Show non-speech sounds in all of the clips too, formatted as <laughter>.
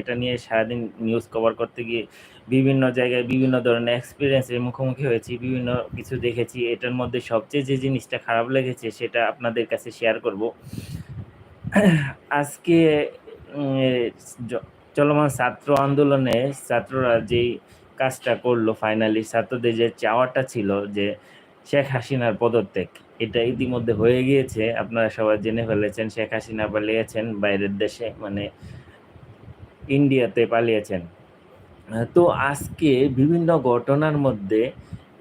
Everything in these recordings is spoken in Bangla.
এটা নিয়ে সারাদিন নিউজ কভার করতে গিয়ে বিভিন্ন জায়গায় বিভিন্ন ধরনের এক্সপিরিয়েন্সের মুখোমুখি হয়েছি, বিভিন্ন কিছু দেখেছি। এটার মধ্যে সবচেয়ে যে জিনিসটা খারাপ লেগেছে সেটা আপনাদের কাছে শেয়ার করব। আজকে চলমান ছাত্র আন্দোলনে ছাত্ররা যেই কাজটা করল ফাইনালি ছাত্রদের যে চাওয়াটা ছিল যে শেখ হাসিনার পদত্যাগ, এটা ইতিমধ্যে হয়ে গিয়েছে। আপনারা সবাই জেনে ফেলেছেন, শেখ হাসিনা পালিয়েছেন বাইরের দেশে মানে ইন্ডিয়াতে পালিয়েছেন। তো আজকে বিভিন্ন ঘটনার মধ্যে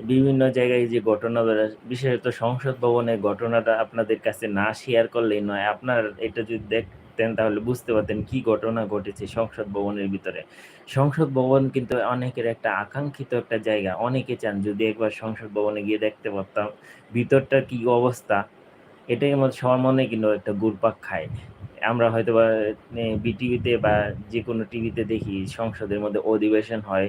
বিভিন্ন জায়গায় যে ঘটনা বিশেষত সংসদ ভবনের ঘটনাটা আপনাদের কাছে না শেয়ার করলেই নয়, আপনার এটা যদি দেখতেন তাহলে বুঝতে পারতেন কি ঘটনা ঘটেছে সংসদ ভবনের ভিতরে। সংসদ ভবন কিন্তু অনেকের একটা আকাঙ্ক্ষিত একটা জায়গা, অনেকে চান যদি একবার সংসদ ভবনে গিয়ে দেখতে পারতাম ভিতরটার কি অবস্থা, এটাই মধ্যে সবার মনে কিন্তু একটা গুরপাক খায়। আমরা হয়তো বা বিটিভিতে বা যে কোনো টিভিতে দেখি সংসদের মধ্যে অধিবেশন হয়,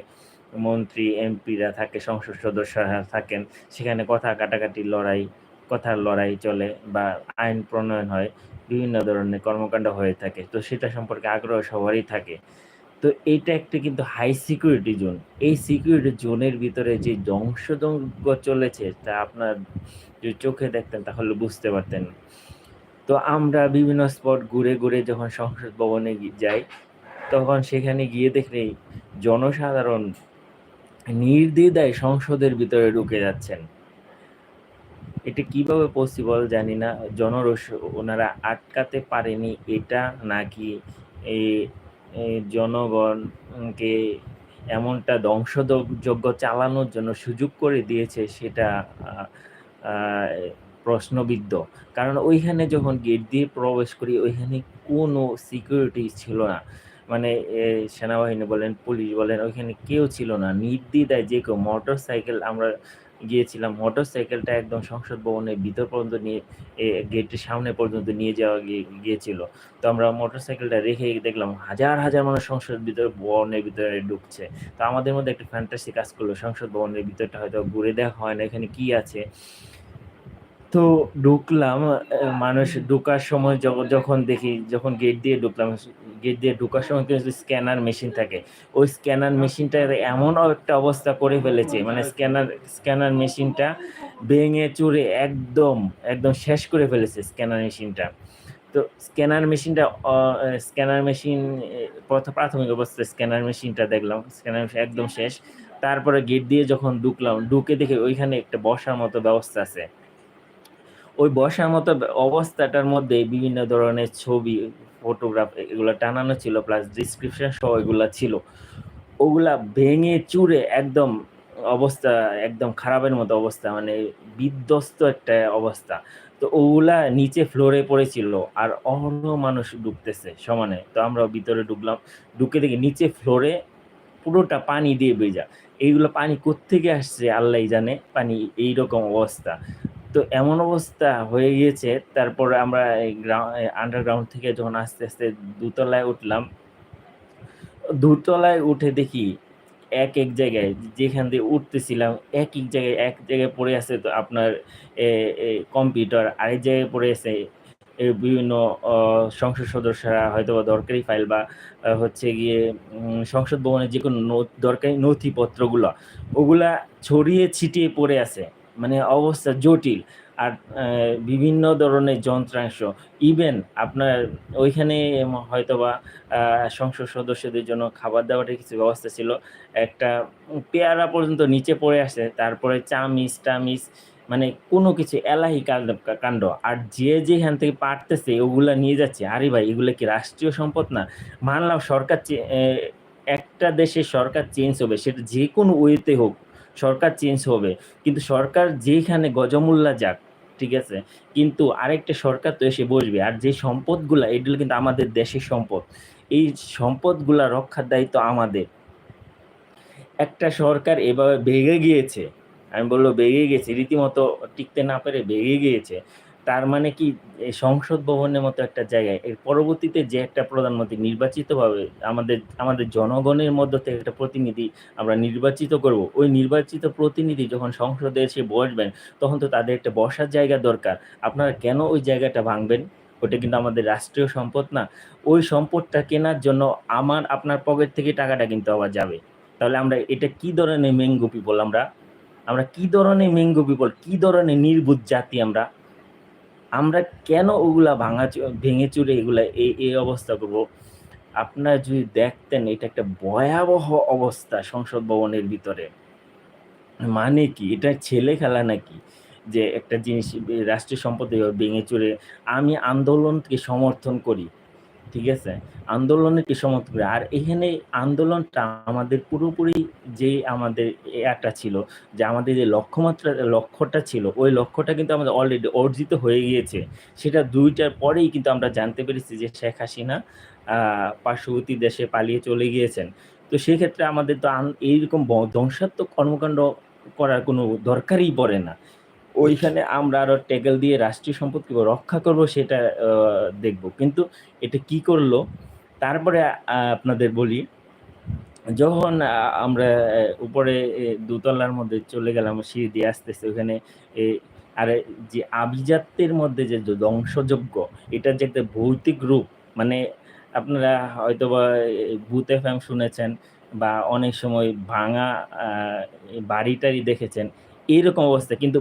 মন্ত্রী এমপিরা থাকে, সংসদ সদস্যরা থাকেন, সেখানে কথা কাটাকাটি লড়াই, কথার লড়াই চলে বা আইন প্রণয়ন হয়, বিভিন্ন ধরনের কর্মকাণ্ড হয়ে থাকে, তো সেটা সম্পর্কে আগ্রহ সবারই থাকে। তো এটা একটা কিন্তু হাই সিকিউরিটি জোন এই সিকিউরিটি জোনের ভিতরে যে ধ্বংসদঙ্গ চলেছে, তা আপনার যদি চোখে দেখতেন তাহলে বুঝতে পারতেন। তো আমরা বিভিন্ন স্পট ঘুরে ঘুরে যখন সংসদ ভবনে যাই, তখন সেখানে গিয়ে দেখলে জনসাধারণ নির্দ্বিধায় সংসদের ভিতরে ঢুকে যাচ্ছেন। এটা কীভাবে পসিবল জানি না জনরস ওনারা আটকাতে পারেনি এটা নাকি এই জনগণকে এমনটা ধ্বংসযোগ্য চালানোর জন্য সুযোগ করে দিয়েছে সেটা প্রশ্নবিদ্ধ। কারণ ওইখানে যখন গেট দিয়ে প্রবেশ করি, ওইখানে কোনো সিকিউরিটি ছিল না। মানে সেনাবাহিনী বলেন পুলিশ বলেন, ওইখানে কেউ ছিল না। নির্দ্বিধায় যে কেউ মোটর সাইকেল আমরা গিয়েছিলাম মোটর সাইকেলটা একদম সংসদ ভবনের ভিতর পর্যন্ত নিয়ে গেটের সামনে পর্যন্ত নিয়ে যাওয়া গিয়েছিল। তো আমরা মোটর সাইকেলটা রেখে দেখলাম, হাজার হাজার মানুষ সংসদ ভিতরে, ভবনের ভিতরে ঢুকছে। তো আমাদের মধ্যে একটা ফ্যান্টাসি কাজ করল, সংসদ ভবনের ভিতরটা হয়তো ঘুরে দেখা হয় না, এখানে কি আছে? তো ঢুকলাম মানুষ ঢোকার সময় যখন দেখি, যখন গেট দিয়ে ঢুকলাম গেট দিয়ে ঢোকার সময় কিন্তু স্ক্যানার মেশিন থাকে। ওই স্ক্যানার মেশিনটা এমন একটা অবস্থা করে ফেলেছে মানে স্ক্যানার স্ক্যানার মেশিনটা ভেঙে চুরে একদম একদম শেষ করে ফেলেছে স্ক্যানার মেশিনটা তো স্ক্যানার মেশিনটা স্ক্যানার মেশিন প্রথম প্রাথমিক অবস্থায় স্ক্যানার মেশিনটা দেখলাম স্ক্যানার মেশিন একদম শেষ। তারপরে গেট দিয়ে যখন ঢুকলাম, ঢুকে দেখে ওইখানে একটা বসার মতো ব্যবস্থা আছে। ওই বসার মতো অবস্থাটার মধ্যে বিভিন্ন ধরনের ছবি ফটোগ্রাফ এগুলো টানানো ছিল প্লাস ডিসক্রিপশন সহ এগুলো ছিল। ওগুলা ভেঙে চুরে একদম অবস্থা, একদম খারাপের মতো অবস্থা মানে বিধ্বস্ত একটা অবস্থা। তো ওগুলা নিচে ফ্লোরে পড়েছিল আর অন্য মানুষ ঢুকতেছে সমানে। তো আমরা ভিতরে ঢুকলাম ঢুকে দেখি নিচে ফ্লোরে পুরোটা পানি দিয়ে ভেজা। এইগুলো পানি কোত্থেকে আসছে আল্লাহ জানে, পানি এইরকম অবস্থা। তো এমন অবস্থা হয়ে গিয়েছে, তারপর আমরা এই আন্ডারগ্রাউন্ড থেকে যখন আস্তে আস্তে দুতলায় উঠলাম, দুতলায় উঠে দেখি এক এক জায়গায় যেখান দিয়ে উঠতেছিলাম, এক এক জায়গায় এক জায়গায় পড়ে আছে তো আপনার কম্পিউটার আরেক জায়গায় পড়ে আছে বিভিন্ন সংসদ সদস্যরা হয়তো বা দরকারি ফাইল বা হচ্ছে গিয়ে সংসদ ভবনের যে কোনো দরকারি নথিপত্রগুলো, ওগুলা ছড়িয়ে ছিটিয়ে পড়ে আছে। মানে অবস্থা জটিল। আর বিভিন্ন ধরনের যন্ত্রাংশ। ইভেন আপনার ওইখানে হয়তোবা সংসদ সদস্যদের জন্য খাবার দাবারের কিছু ব্যবস্থা ছিল। একটা পেয়ারা পর্যন্ত নিচে পড়ে আসে, তারপরে চামিচ, টামিচ মানে কোনো কিছু, এলাহি কাণ্ড আর যে যেখান থেকে পারতেছে, ওগুলা নিয়ে যাচ্ছে। আরে ভাই, এগুলো কি রাষ্ট্রীয় সম্পদ না? মানলাম সরকার একটা দেশের সরকার চেঞ্জ হবে, সেটা যে কোনো ওয়েতে হোক সরকার চেঞ্জ হবে। কিন্তু সরকার যেখানে গজমুল্লা যাক, ঠিক আছে? কিন্তু আরেকটা সরকার তো এসে বসবে। আর যে সম্পদগুলো, এগুলো কিন্তু আমাদের দেশের সম্পদ। এই সম্পদগুলা রক্ষার দায়িত্ব আমাদের। একটা সরকার এভাবে ভেঙে গিয়েছে, আমি বলল বেগে গেছে রীতিমতো টিকতে না পেরে বেগে গিয়েছে। তার মানে কি সংসদ ভবনের মতো একটা জায়গায়, এর পরবর্তীতে যে একটা প্রধানমন্ত্রী নির্বাচিতভাবে আমাদের আমাদের জনগণের মধ্য থেকে একটা প্রতিনিধি আমরা নির্বাচিত করব, ওই নির্বাচিত প্রতিনিধি যখন সংসদে এসে বসবেন, তখন তো তাদের একটা বসার জায়গা দরকার। আপনারা কেন ওই জায়গাটা ভাঙবেন? ওটা কিন্তু আমাদের রাষ্ট্রীয় সম্পদ না। ওই সম্পদটা কেনার জন্য আমার, আপনার পকেট থেকে টাকাটা কিন্তু আবার যাবে। তাহলে আমরা এটা কি ধরনের মেঙ্গো পিপল আমরা? আমরা কি ধরনের মেঙ্গো পিপল কি ধরনের নির্বুধ জাতি আমরা? আমরা কেন ওগুলা ভাঙা ভেঙে চুরে এগুলা এই এই অবস্থা করব? আপনারা যদি দেখতেন এটা একটা ভয়াবহ অবস্থা সংসদ ভবনের ভিতরে। মানে কি? এটা ছেলে খেলা নাকি? যে একটা জিনিস, রাষ্ট্রীয় সম্পদ ভেঙে চুরে আমি আন্দোলনকে সমর্থন করি। ঠিক আছে? আন্দোলনকে সমর্থন করি। আর এখানে আন্দোলনটা আমাদের পুরোপুরি যে আমাদের একটা ছিল, যে আমাদের যে লক্ষ্যমাত্রা, লক্ষ্যটা ছিল, ওই লক্ষ্যটা কিন্তু আমাদের অলরেডি অর্জিত হয়ে গিয়েছে। সেটা দুইটার পরেই কিন্তু আমরা জানতে পেরেছি যে শেখ হাসিনা পার্শ্ববর্তী দেশে পালিয়ে চলে গিয়েছেন। তো সেক্ষেত্রে আমাদের তো এইরকম ধ্বংসাত্মক কর্মকাণ্ড করার কোনো দরকারই পড়ে না। ওইখানে আমরা আরও ট্যাগল দিয়ে রাষ্ট্রীয় সম্পদ কীভাবে রক্ষা করব সেটা দেখব। কিন্তু এটা কি করল? তারপরে আপনাদের বলি, যখন আমরা উপরে দোতলার মধ্যে চলে গেলাম, সিঁড়ি দিয়ে আসতেছে, ওখানে আর, যে আভিজাত্যের মধ্যে যে ধ্বংসযোগ্য এটা যে একটা ভৌতিক রূপ মানে আপনারা হয়তো বা ভূত এফ শুনেছেন, বা অনেক সময় ভাঙা বাড়ি টাড়ি দেখেছেন এইরকম অবস্থা। কিন্তু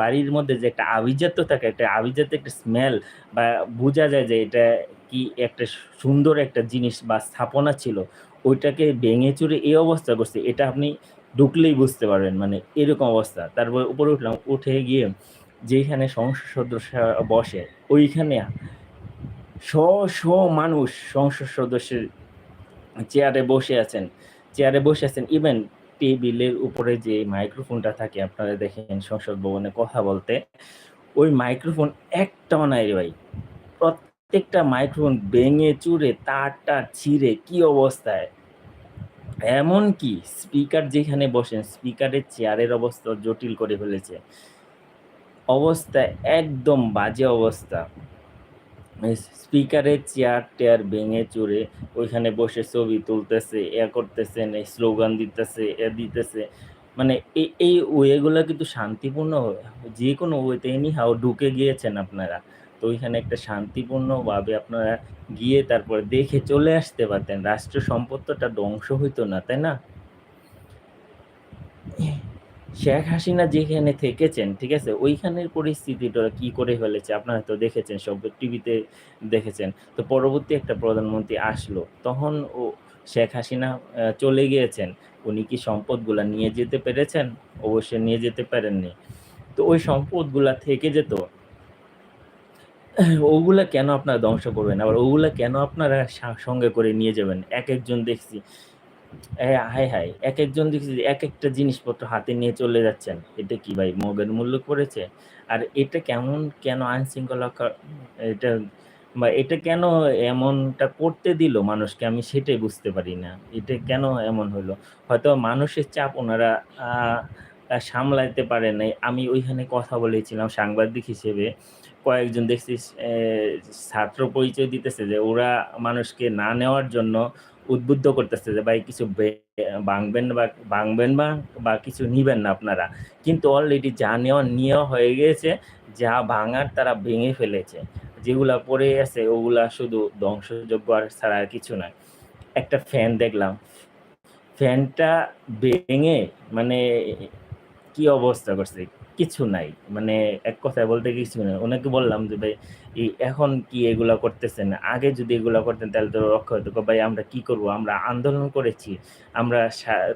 বাড়ির মধ্যে যে একটা আভিজাত্য থাকে, একটা আভিজাত্য একটা স্মেল বা বোঝা যায় যে এটা কি একটা সুন্দর একটা জিনিস বা স্থাপনা ছিল, ওইটাকে ভেঙে চুরে এই অবস্থা করছে, এটা আপনি ঢুকলেই বুঝতে পারবেন মানে এরকম অবস্থা। তারপর উপরে উঠলাম, উঠে গিয়ে যেখানে সংসদ সদস্য বসে, ওইখানে শ শ মানুষ সংসদ সদস্যের চেয়ারে বসে আছেন। চেয়ারে বসে আছেন ইভেন টেবিলের উপরে যে মাইক্রোফোনটা থাকে, আপনারা দেখেন সংসদ ভবনে কথা বলতে, ওই মাইক্রোফোন একটাও নাই রে ভাই। প্রত্যেকটা মাইক্রোফোন ভেঙে চুরে, তারটা ছিঁড়ে কি অবস্থায়? এমন কি স্পিকার যেখানে বসেন, স্পিকারের চেয়ারের অবস্থা জটিল করে ফেলেছে। অবস্থা একদম বাজে অবস্থা। স্পিকারের চেয়ার টেয়ার ভেঙে চড়ে ওইখানে বসে ছবি তুলতেছে, এ করতেছে স্লোগান দিতেছে, এ দিতেছে। মানে এই এই ওয়েগুলো কিন্তু শান্তিপূর্ণ যে কোনো ওয়েতে এনি হাও ঢুকে গিয়েছেন আপনারা। তো ওইখানে একটা শান্তিপূর্ণভাবে আপনারা গিয়ে তারপরে দেখে চলে আসতে পারতেন। রাষ্ট্র সম্পদটা ধ্বংস হইতো না, তাই না? শেখ হাসিনা যেখানে থেকেছেন, ঠিক আছে? ওইখানের পরিস্থিতিটা কি করে ফেলেছে? আপনারা তো দেখেছেন, সব টিভিতে দেখেছেন। তো পরবর্তী একটা প্রধানমন্ত্রী আসলো, তখন ও শেখ হাসিনা চলে গিয়েছেন। উনি কি সম্পদগুলা নিয়ে যেতে পেরেছেন? অবশ্যই নিয়ে যেতে পারেননি। তো ওই সম্পদগুলা থেকে যেত, ওগুলা কেন আপনারা ধ্বংস করবেন? আবার ওগুলা কেন আপনারা সঙ্গে করে নিয়ে যাবেন? এক একজন দেখছি হাই হাই এক একজন দেখছি এক একটা জিনিসপত্র হাতে নিয়ে চলে যাচ্ছেন। এটা কি ভাই মগের মূল্য করেছে আর এটা কেমন, কেন আইন শৃঙ্খলা এটা বা এটা কেন এমনটা করতে দিল মানুষকে? আমি সেটাই বুঝতে পারি না। এটা কেন এমন হলো? হয়তো মানুষের চাপ ওনারা সামলাইতে পারে নাই। আমি ওইখানে কথা বলেছিলাম সাংবাদিক হিসেবে। কয়েকজন দেখছি ছাত্র পরিচয় দিতেছে যে ওরা মানুষকে না নেওয়ার জন্য উদ্বুদ্ধ করতেছে যে, ভাই, কিছু ভাঙবেন বা ভাঙবেন বা বা কিছু নিবেন না আপনারা। কিন্তু অলরেডি যা নেওয়া নেওয়া হয়ে গিয়েছে যা ভাঙার তারা ভেঙে ফেলেছে। যেগুলা পড়ে আছে, ওগুলা শুধু ধ্বংসযোগ্য আর ছাড়া আর কিছু নয়। একটা ফ্যান দেখলাম। ফ্যানটা ভেঙে মানে কি অবস্থা করছে? কিছু নাই। মানে এক কথায় বলতে কিছু নেই। ওনাকে বললাম যে, ভাই এখন কি এগুলা করতেছেন? আগে যদি এগুলা করতেন, তাহলে তো রক্ষা হতো ভাই, আমরা কি করব? আমরা আন্দোলন করেছি। আমরা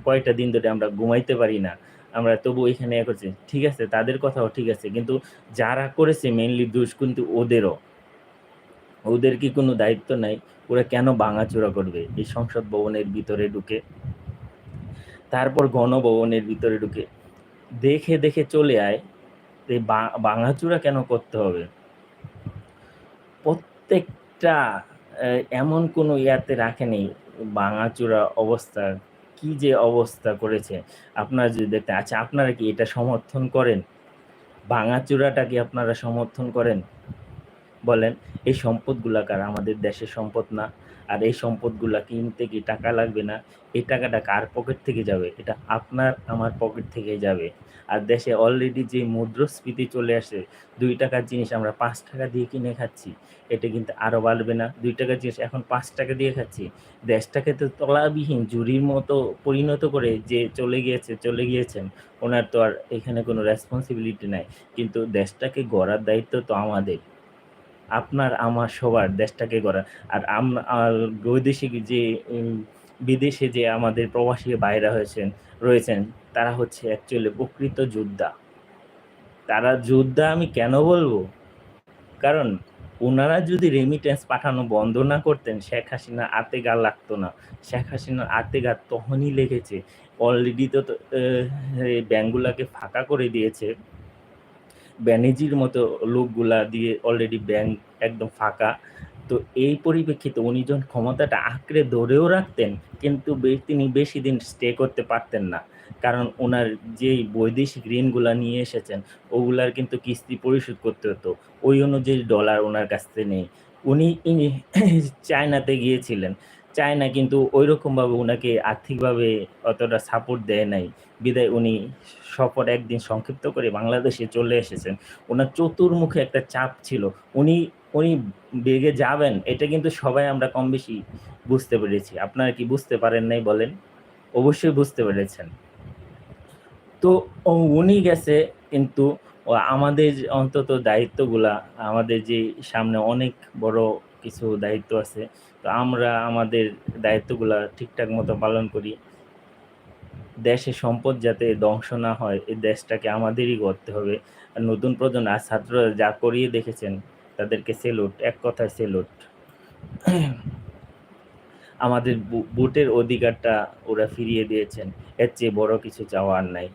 কয়টা দিন ধরে আমরা ঘুমাইতে পারি না। আমরা তবু এখানে করছি। ঠিক আছে, তাদের কথাও ঠিক আছে। কিন্তু যারা করেছে মেনলি দোষ কিন্তু ওদেরও। ওদের কি কোনো দায়িত্ব নাই? ওরা কেন ভাঙাচোরা করবে? এই সংসদ ভবনের ভিতরে ঢুকে, তারপর গণভবনের ভিতরে ঢুকে দেখে দেখে চলে আয়, এই ভাঙাচুরা কেন করতে হবে? প্রত্যেকটা এমন কোনো ইয়াতে রাখেনি ভাঙাচুরা অবস্থা, কি যে অবস্থা করেছে। আপনারা যদি দেখতে আচ্ছা আপনারা কি এটা সমর্থন করেন? ভাঙাচুরাটা কি আপনারা সমর্থন করেন? বলেন, এই সম্পদগুলা কার? আমাদের দেশের সম্পদ না। আর এই সম্পদগুলা কিনতে কি টাকা লাগবে না, এই টাকাটা কার পকেট থেকে যাবে? এটা আপনার, আমার পকেট থেকে যাবে। আর দেশে অলরেডি যে মুদ্রাস্ফীতি চলে আসে, দুই টাকার জিনিস আমরা পাঁচ টাকা দিয়ে কিনে খাচ্ছি, এটা কিন্তু আরও বাড়বে না। দুই টাকার জিনিস এখন পাঁচ টাকা দিয়ে খাচ্ছি। দেশটাকে তো তলাবিহীন, জুরির মতো পরিণত করে যে চলে গিয়েছে, চলে গিয়েছেন, ওনার তো আর এখানে কোনো রেসপন্সিবিলিটি নাই। কিন্তু দেশটাকে গড়ার দায়িত্ব তো আমাদের। আপনার, আমার, সবার, দেশটাকে গড়া। আর বৈদেশিক যে বিদেশে যে আমাদের প্রবাসী বাইরা হয়েছেন, রয়েছেন, তারা হচ্ছে অ্যাকচুয়ালি প্রকৃত যোদ্ধা। তারা যোদ্ধা আমি কেন বলব? কারণ ওনারা যদি রেমিটেন্স পাঠানো বন্ধ না করতেন, শেখ হাসিনা আতে গা লাগতো না। শেখ হাসিনার আতে গা তখনই লেগেছে। অলরেডি তো ব্যাংকগুলাকে ফাঁকা করে দিয়েছে। ব্যানেজির মতো লোকগুলা দিয়ে অলরেডি ব্যাংক একদম ফাঁকা। তো এই পরিপ্রেক্ষিতে উনি যখন ক্ষমতাটা আঁকড়ে ধরেও রাখতেন, কিন্তু তিনি বেশি দিন স্টে করতে পারতেন না। কারণ ওনার যেই বৈদেশিক ঋণগুলা নিয়ে এসেছেন, ওগুলার কিন্তু কিস্তি পরিশোধ করতে হতো। ওই অনুযায়ী ডলার ওনার কাছ থেকে নেই। উনি <coughs> চায়নাতে গিয়েছিলেন। চায়না কিন্তু ওই রকমভাবে ওনাকে আর্থিকভাবে অতটা সাপোর্ট দেয় নাই। বিদায় উনি সফর একদিন সংক্ষিপ্ত করে বাংলাদেশে চলে এসেছেন। ওনার চতুর্মুখে একটা চাপ ছিল। উনি উনি বেগে যাবেন, এটা কিন্তু সবাই আমরা কম বেশি বুঝতে পেরেছি। আপনারা কি বুঝতে পারেন নাই বলেন? অবশ্যই বুঝতে পেরেছেন। তো উনি গেছে, কিন্তু আমাদের অন্তত দায়িত্বগুলা, আমাদের যে সামনে অনেক বড় কিছু দায়িত্ব আছে তো আমরা আমাদের দায়িত্বগুলা ঠিকঠাক মতো পালন করি। দেশে সম্পদ যাতে ধ্বংস না হয়, এই দেশটাকে আমাদেরই করতে হবে। আর নতুন প্রজন্ম, আর ছাত্ররা যা করিয়ে দেখেছেন, তাদেরকে সেলুট এক কথায় সেলুট আমাদের ভোটের অধিকারটা ওরা ফিরিয়ে দিয়েছেন। এর চেয়ে বড় কিছু চাওয়ার নাই।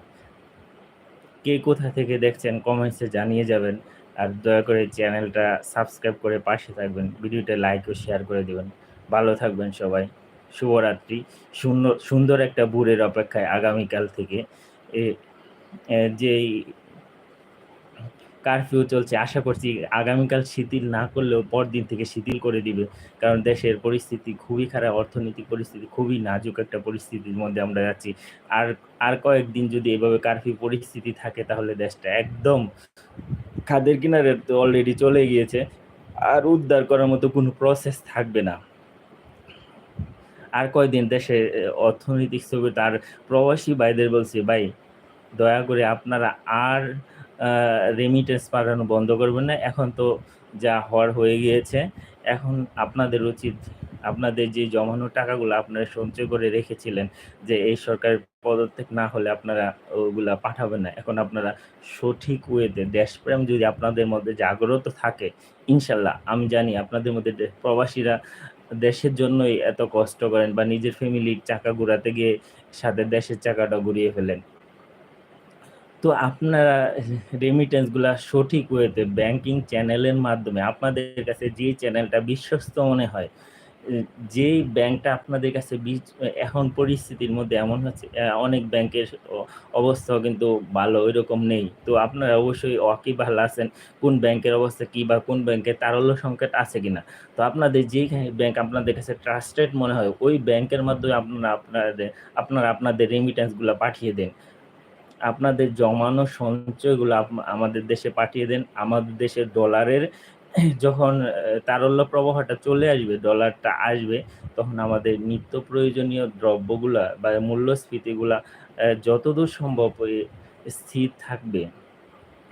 কে কোথা থেকে দেখছেন কমেন্টসে জানিয়ে যাবেন। আর দয়া করে চ্যানেলটা সাবস্ক্রাইব করে পাশে থাকবেন ভিডিওটা লাইক ও শেয়ার করে দেবেন। ভালো থাকবেন সবাই। শুভরাত্রি। সুন্দর সুন্দর একটা বুড়ের অপেক্ষায় আগামীকাল থেকে এ যেই কারফিউ চলছে। আশা করছি আগামীকাল শিথিল না করলেও পরদিন থেকে শিথিল করে দিবে। কারণ দেশের পরিস্থিতি খুবই খারাপ, অর্থনৈতিক পরিস্থিতি খুবই নাজুক একটা পরিস্থিতির মধ্যে আমরা যাচ্ছি। আর আর কয়েকদিন যদি এভাবে কারফিউ পরিস্থিতি থাকে তাহলে দেশটা একদম খাদের কিনারে তো অলরেডি চলে গিয়েছে। আর উদ্ধার করার মতো কোনো প্রসেস থাকবে না। আর কয়দিন দেশে অর্থনৈতিক ছবি তার প্রবাসী ভাইদের বলছি, ভাই, দয়া করে আপনারা আর রেমিটেন্স পাঠানো বন্ধ করবেন না। এখন তো যা হওয়ার হয়ে গিয়েছে, এখন আপনাদের উচিত আপনাদের যে জমানো টাকাগুলো আপনারা সঞ্চয় করে রেখেছিলেন যে এই সরকারের পদত্যাগ না হলে আপনারা ওগুলা পাঠাবেন না। এখন আপনারা সঠিক ওয়েতে দেশপ্রেম যদি আপনাদের মধ্যে জাগ্রত থাকে, ইনশাল্লাহ, আমি জানি আপনাদের মধ্যে প্রবাসীরা দেশের জন্যই এত কষ্ট করেন বা নিজের ফ্যামিলির চাকা ঘুরাতে গিয়ে সাথে দেশের চাকাটা ঘুরিয়ে ফেলেন। তো আপনারা রেমিটেন্সগুলা সঠিক ওয়েতে ব্যাংকিং চ্যানেলের মাধ্যমে আপনাদের কাছে যে চ্যানেলটা বিশ্বস্ত মনে হয়, যেই ব্যাংকটা আপনাদের কাছে এখন পরিস্থিতির মধ্যে এমন হচ্ছে অনেক ব্যাংকের অবস্থাও কিন্তু ভালো ওইরকম নেই। তো আপনারা অবশ্যই ওয়াকিবাহাল আছেন, কোন ব্যাংকের অবস্থা কী বা কোন ব্যাংকের তারল্য সংকট আছে কিনা। তো আপনাদের যেই ব্যাংক আপনাদের কাছে ট্রাস্টেড মনে হয়, ওই ব্যাংকের মাধ্যমে আপনারা আপনাদের আপনারা আপনাদের রেমিটেন্সগুলো পাঠিয়ে দেন। আপনাদের জমানো সঞ্চয়গুলো আমাদের দেশে পাঠিয়ে দেন। আমাদের দেশের ডলারের <clears throat> যখন তারল্য প্রবাহটা চলে আসবে, ডলারটা আসবে, তখন আমাদের নিত্য প্রয়োজনীয় দ্রব্যগুলা বা মূল্যস্ফীতিগুলা যতদূর সম্ভব স্থির থাকবে।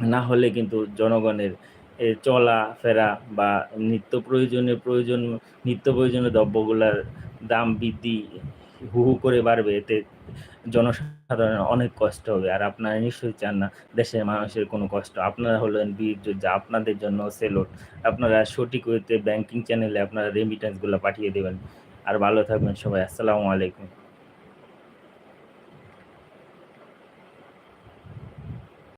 না হলে কিন্তু জনগণের চলা ফেরা বা নিত্য প্রয়োজনীয় প্রয়োজন, নিত্য প্রয়োজনীয় দ্রব্যগুলার দাম বৃদ্ধি হু হু করে বাড়বে, এতে জনসাধারণের অনেক কষ্ট হবে। আর আপনারা নিশ্চয়ই চান না দেশের মানুষের কোনো কষ্ট। আপনারা হলেন বীর যোদ্ধা, আপনাদের জন্য সেলোট। আপনারা সঠিক ওয়েতে ব্যাংকিং চ্যানেলে আপনারা রেমিটেন্সগুলো পাঠিয়ে দেবেন। আর ভালো থাকবেন সবাই। আসসালামু আলাইকুম।